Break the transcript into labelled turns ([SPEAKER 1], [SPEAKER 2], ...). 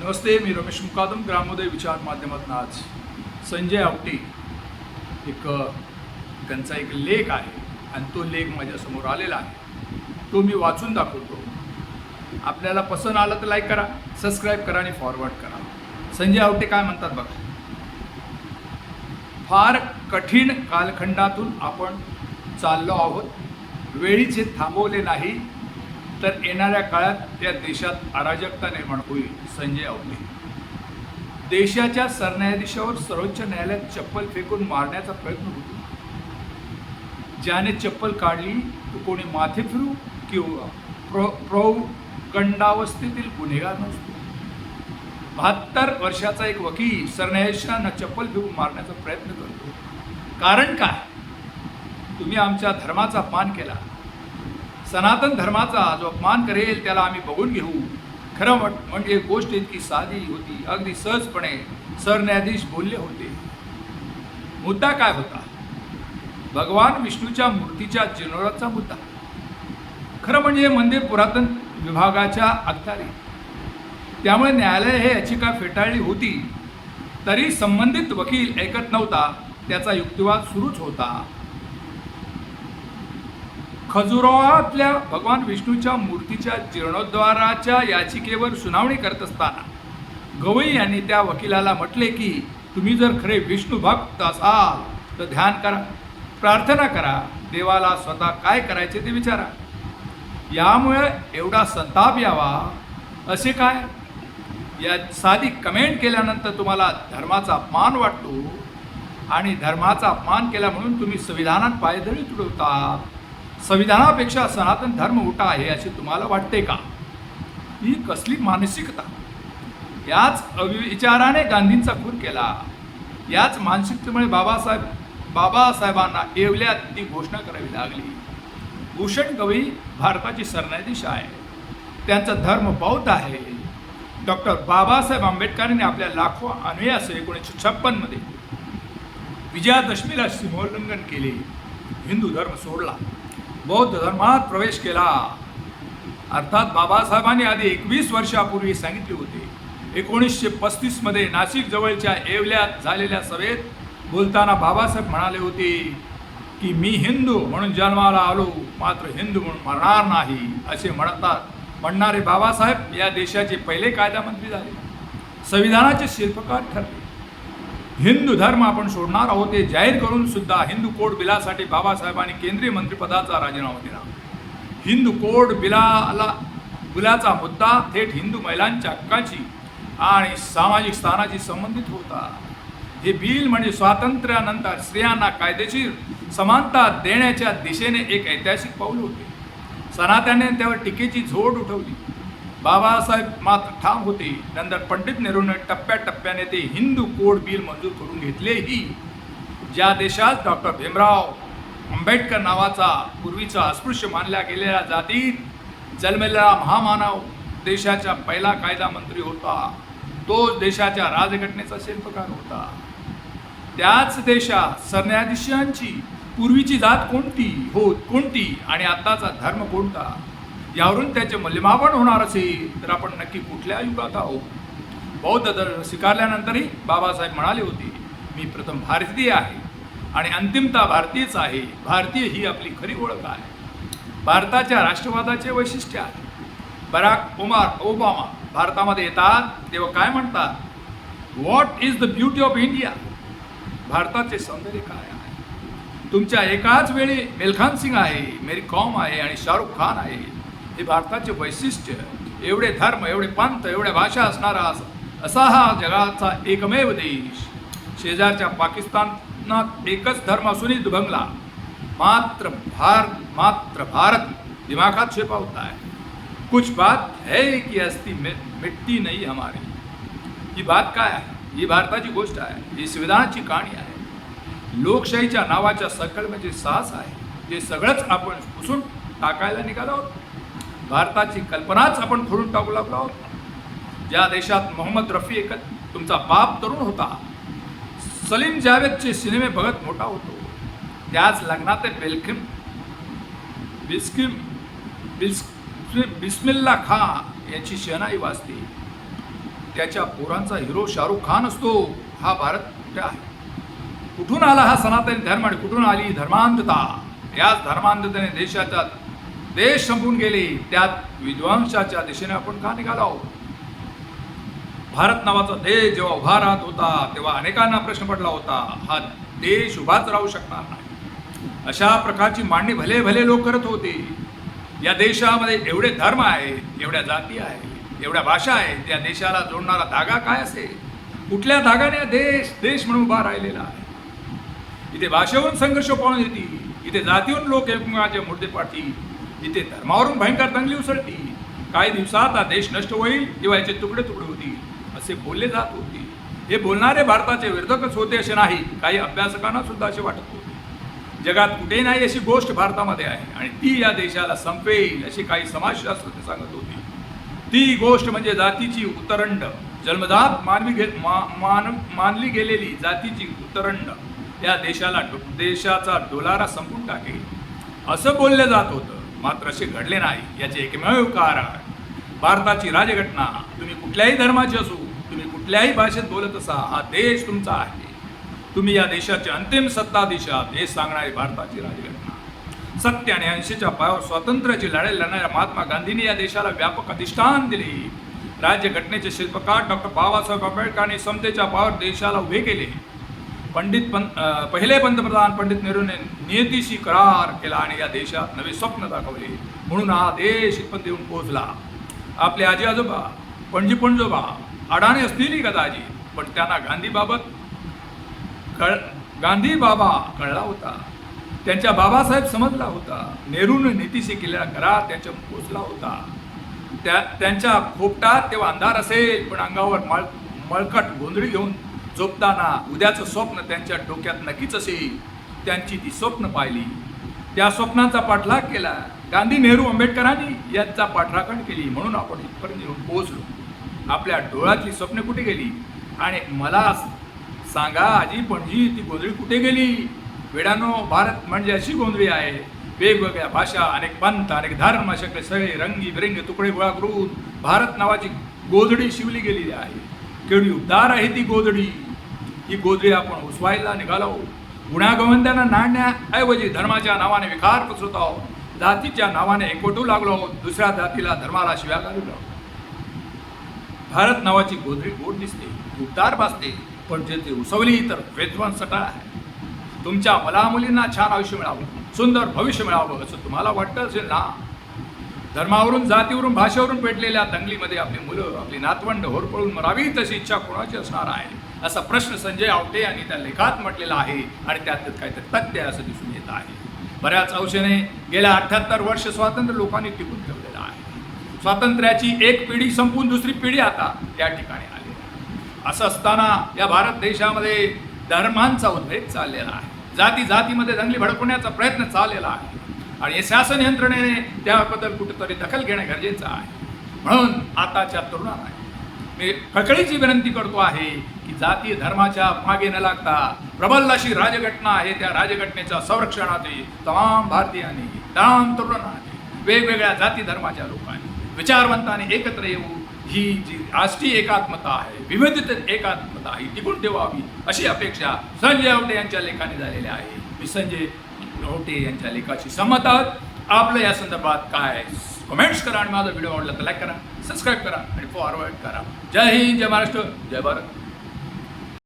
[SPEAKER 1] नमस्ते मी रमेश मुकादम ग्रामोदय विचार माध्यमातून आज संजय आवटे एक त्यांचा एक लेख आहे आणि तो लेख माझ्यासमोर आलेला आहे. तो मी वाचून दाखवतो. आपल्याला पसंत आलं तर लाईक करा सबस्क्राईब करा आणि फॉरवर्ड करा. संजय आवटे काय म्हणतात बघा? फार कठीण कालखंडातून आपण चाललो आहोत. वेळीचे थांबवले नाही. तर येणाऱ्या काळात त्या देशात अराजकता निर्माण होईल संजय आवले देशाच्या सरन्यायाधीशावर सर्वोच्च न्यायालयात चप्पल फेकून मारण्याचा प्रयत्न होतो. ज्याने चप्पल काढली तो कोणी माथे फिरू किंवा प्रो प्रौगंडावस्थेतील गुन्हेगार नसतो. बहात्तर वर्षाचा एक वकील सरन्यायाधीशांना चप्पल फेकून मारण्याचा प्रयत्न करतो. कारण काय? तुम्ही आमच्या धर्माचा पान केला. सनातन धर्माचा जो अपमान करेल त्याला आम्ही बघून घेऊ. खरं म्हण म्हणजे गोष्ट इतकी साधी होती. अगदी सहजपणे सरन्यायाधीश बोलले होते. मुद्दा काय होता? भगवान विष्णूच्या मूर्तीच्या जीर्णोद्धाराचा मुद्दा. खरं म्हणजे मंदिर पुरातन विभागाच्या अखत्यारी त्यामुळे न्यायालय हे याचिका फेटाळली होती? तरी संबंधित वकील ऐकत नव्हता. त्याचा युक्तिवाद सुरूच होता. खजुरावातल्या भगवान विष्णूच्या मूर्तीच्या जीर्णोद्धाराच्या याचिकेवर सुनावणी करत असताना गवई यांनी त्या वकिलाला म्हटले की तुम्ही जर खरे विष्णू भक्त असाल तर ध्यान करा प्रार्थना करा देवाला स्वतः काय करायचे ते विचारा. यामुळे एवढा संताप यावा असे काय? या साधी कमेंट केल्यानंतर तुम्हाला धर्माचा अपमान वाटतो आणि धर्माचा अपमान केला म्हणून तुम्ही संविधानात पायदळी तुडवता संविधानापेक्षा सनातन धर्म मोठा आहे असे तुम्हाला वाटते का? ही कसली मानसिकता? याच विचाराने गांधींचा खून केला. याच मानसिकतेमुळे बाबासाहेब बाबासाहेबांना येवल्यात ती घोषणा करावी लागली. भूषण गवई भारताची सरन्यायाधीश आहे त्यांचा धर्म बौद्ध आहे. डॉक्टर बाबासाहेब आंबेडकरांनी आपल्या लाखो अनुयास एकोणीसशे छप्पनमध्ये विजयादशमीला सीमोल्लंघन केले. हिंदू धर्म सोडला. बौद्ध धर्मात प्रवेश केला. अर्थात बाबासाहेबांनी आधी एकवीस वर्षापूर्वी सांगितले होते. एकोणीसशे पस्तीसमध्ये नाशिक जवळच्या येवल्यात झालेल्या सभेत बोलताना बाबासाहेब म्हणाले होते की मी हिंदू म्हणून जन्माला आलो मात्र हिंदू म्हणून मरणार नाही असे म्हणतात. म्हणणारे बाबासाहेब या देशाचे पहिले कायदामंत्री झाले. संविधानाचे शिल्पकार ठरले. हिंदू धर्म आपण सोडणार आहोत हे जाहीर करून सुद्धा हिंदू कोड बिलासाठी बाबासाहेबांनी केंद्रीय मंत्रिपदाचा राजीनामा दिला. हिंदू कोड बिलाला बिलाचा मुद्दा थेट हिंदू महिलांच्या हक्काची आणि सामाजिक स्थानाशी संबंधित होता. हे बिल म्हणजे स्वातंत्र्यानंतर स्त्रियांना कायदेशीर समानता देण्याच्या दिशेने एक ऐतिहासिक पाऊल होते. सनात्याने त्यावर टीकेची झोड उठवली. बाबासाहेब मात्र ठाम होते. नंतर पंडित नेहरूने टप्प्याटप्प्याने ते हिंदू कोड बिल मंजूर करून घेतलेही. ज्या देशात डॉक्टर भीमराव आंबेडकर नावाचा पूर्वीचा अस्पृश्य मानल्या गेलेल्या जातीत जन्मलेला महामानव देशाचा पहिला कायदा मंत्री होता. तो देशाच्या राजघटनेचा शिल्पकार होता. त्याच देशात सरन्यायाधीशांची पूर्वीची जात कोणती? हो कोणती? आणि आत्ताचा धर्म कोणता? यावरून त्याचे मल्यमापन होणार असेल तर आपण नक्की कुठल्या युगात आहोत? बौद्ध धर्म स्वीकारल्यानंतरही बाबासाहेब म्हणाले होते मी प्रथम भारतीय आहे आणि अंतिमता भारतीयच आहे. भारतीय ही आपली खरी ओळख आहे. भारताच्या राष्ट्रवादाचे वैशिष्ट्य आहे. बराक ओमार ओबामा भारतामध्ये येतात तेव्हा काय म्हणतात? What is the beauty of India भारताचे सौंदर्य काय आहे? तुमच्या एकाच वेळी मेलखान सिंग आहे मेरी कॉम आहे आणि शाहरुख खान आहे. हे भारताचे वैशिष्ट्य एवढे धर्म एवढे पंथ एवढ्या भाषा असणारा असा हा जगाचा एकमेव देश. शेजारच्या पाकिस्तानात एकच धर्म असूनही दुभंगला. मात्र भार मात्र भारत दिमागात छिपा होता है कुछ बात है की असती मि- मिटती नहीं हमारी. ही बात काय आहे? ही भारताची गोष्ट आहे. ही संविधानाची कहाणी आहे. लोकशाहीच्या नावाच्या सकळमध्ये साहस आहे. जे सगळंच आपण पुसून टाकायला निघालो भारताची कल्पनाच आपण खोडून टाकू लागलो आहोत. ज्या देशात मोहम्मद रफी एकत तुमचा बाप तरुण होता सलीम जावेदचे सिनेमे बघत मोठा होतो. त्याच लग्नात बेलखिम बिस्किम बिस बिस्मिल्ला खान याची शहनाई वाजते. त्याच्या पोरांचा हिरो शाहरुख खान असतो हा भारत कुठे आहे? कुठून आला हा सनातन धर्म आणि कुठून आली धर्मांधता? याच धर्मांधतेने देशाच्या देश संपून गेले त्यात विध्वंसाच्या दिशेने आपण का निघालो भारत नावाचा देश जेव्हा उभा राहत होता तेव्हा अनेकांना प्रश्न पडला होता हा देश उभाच राहू शकणार नाही. अशा प्रकारची मांडणी भले भले लोक करत होते. या देशामध्ये एवढे धर्म आहेत एवढ्या जाती आहेत एवढ्या भाषा आहेत या देशाला जोडणारा धागा काय असेल? कुठल्या धागाने देश देश म्हणून उभा राहिलेला आहे? इथे भाषेवरून संघर्ष पाहून येते इथे जातीवरून लोक एकमेकांचे मुद्दे पाडतील इथे धर्मावरून भयंकर दंगली उसळती काही दिवसात हा देश नष्ट होईल किंवा याचे तुकडे तुकडे होतील असे बोलले जात होते. हे बोलणारे भारताचे विरोधकच होते असे नाही काही अभ्यासकांना सुद्धा असे वाटत होते. जगात कुठे नाही अशी गोष्ट भारतामध्ये आहे आणि ती या देशाला संपेल अशी काही समाजशास्त्रज्ञ सांगत होते. ती गोष्ट म्हणजे जातीची उतरंड जन्मजात मानवी घे मा मान मानली गेलेली जातीची उतरंड या देशाला देशाचा डोलारा संपून टाकेल. असं बोललं जात होतं. मात्र असे घडले नाही याचे एकमेव कारण भारताची राजघटना तुम्ही कुठल्याही धर्माची असू तुम्ही कुठल्याही भाषेत बोलत असा हा देश तुमचा आहे. तुम्ही या देशाचे अंतिम सत्ताधीश आहात हे सांगणारी भारताची राजघटना. सत्य आणि ऐंशीच्या पायावर स्वातंत्र्याची लढाई लढणाऱ्या महात्मा गांधींनी या देशाला व्यापक अधिष्ठान दिले. राज्यघटनेचे शिल्पकार डॉक्टर बाबासाहेब आंबेडकरांनी समतेच्या पायावर देशाला उभे केले. पंडित पं पहिले पंतप्रधान पंडित नेहरूने नियतीशी करार केला आणि या देशात नवे स्वप्न दाखवले. म्हणून हा देश इथपर्यंत येऊन पोहोचला. आपले आजी आजोबा पणजी पणजोबा अडाणी असतीलही कदाचित पण त्यांना गांधीबाबत कळ गांधी बाबा कळला होता. त्यांच्या बाबासाहेब समजला होता. नेहरूने नीतीशी केलेला करार त्यांच्या पोचला होता. त्या त्यांच्या खोपटात तेव्हा अंधार असेल पण अंगावर मळ मळकट गोंधळी घेऊन झोपताना उद्याचं स्वप्न त्यांच्या डोक्यात नक्कीच असेल. त्यांची ती स्वप्न पाहिली. त्या स्वप्नांचा पाठलाग केला. गांधी नेहरू आंबेडकरांनी यांचा पाठराखण केली. म्हणून आपण इथपर्यंत येऊन पोहोचलो. आपल्या डोळ्यातली स्वप्ने कुठे गेली? आणि मला सांगा आजी पणजी ती गोंधळी कुठे गेली? वेडानो भारत म्हणजे अशी गोंधळी आहे. वेगवेगळ्या भाषा अनेक पंथ अनेक धर्म असे सगळे रंगी बिरंगी तुकडे गोळा करून भारत नावाची गोधडी शिवली गेलेली आहे. केवढी उद्धार आहे ती गोधडी. ही गोधडी आपण उसवायला निघालो गुण्यागोविंदांना नाडण्याऐवजी धर्माच्या नावाने विकार पसरत आहोत जातीच्या नावाने एकवटू लागलो आहोत दुसऱ्या जातीला धर्माला शिव्या घालू लागलो भारत नावाची गोधडी गोड दिसते उद्धार भासते पण जे ती उसवली तर विध्वंसटा आहे तुमच्या मुलामुलींना छान आयुष्य मिळावं सुंदर भविष्य मिळावं असं तुम्हाला वाटतं असेल ना धर्मावरून जातीवरून भाषेवरून पेटलेल्या दंगलीमध्ये आपली मुलं आपली नातवंड होरपळून मरावी तशी इच्छा कोणाची असणार आहे असा प्रश्न संजय आवटे यांनी त्या लेखात म्हटलेला आहे आणि त्यात काहीतरी तथ्य असं दिसून येत आहे. बऱ्याच अंशाने गेल्या अठ्ठ्याहत्तर वर्ष स्वातंत्र्य लोकांनी टिकून ठेवलेलं आहे. स्वातंत्र्याची एक पिढी संपून दुसरी पिढी आता त्या ठिकाणी आली असं असताना या भारत देशामध्ये धर्मांचा उद्रेक चाललेला आहे. जाती जातीमध्ये दंगली भडकवण्याचा प्रयत्न चाललेला आहे. आणि शासन यंत्रणेने त्याबद्दल कुठेतरी दखल घेणं गरजेचं आहे. म्हणून आताच्या तरुणांना मी कळकळीची विनंती करतो आहे की जाती धर्माच्या मागे न लागता प्रबल अशी राजघटना आहे त्या राजघटनेच्या संरक्षणातही तमाम भारतीयांनी तमाम तरुणांनी वेगवेगळ्या जाती धर्माच्या लोकांनी विचारवंतांनी एकत्र येऊन ही जी राष्ट्रीय एकात्मता आहे विविधतेत एकात्मता ही टिकून ठेवावी अशी अपेक्षा संजय आवटे यांच्या लेखाने झालेल्या आहे. मी संजय आवटे यांच्या लेखाशी सहमत आहोत. आपलं या संदर्भात काय कमेंट्स करा आणि माझा व्हिडिओ आवडला तर लाईक करा. सबस्क्राईब करा आणि फॉरवर्ड करा. जय हिंद जय महाराष्ट्र जय भारत.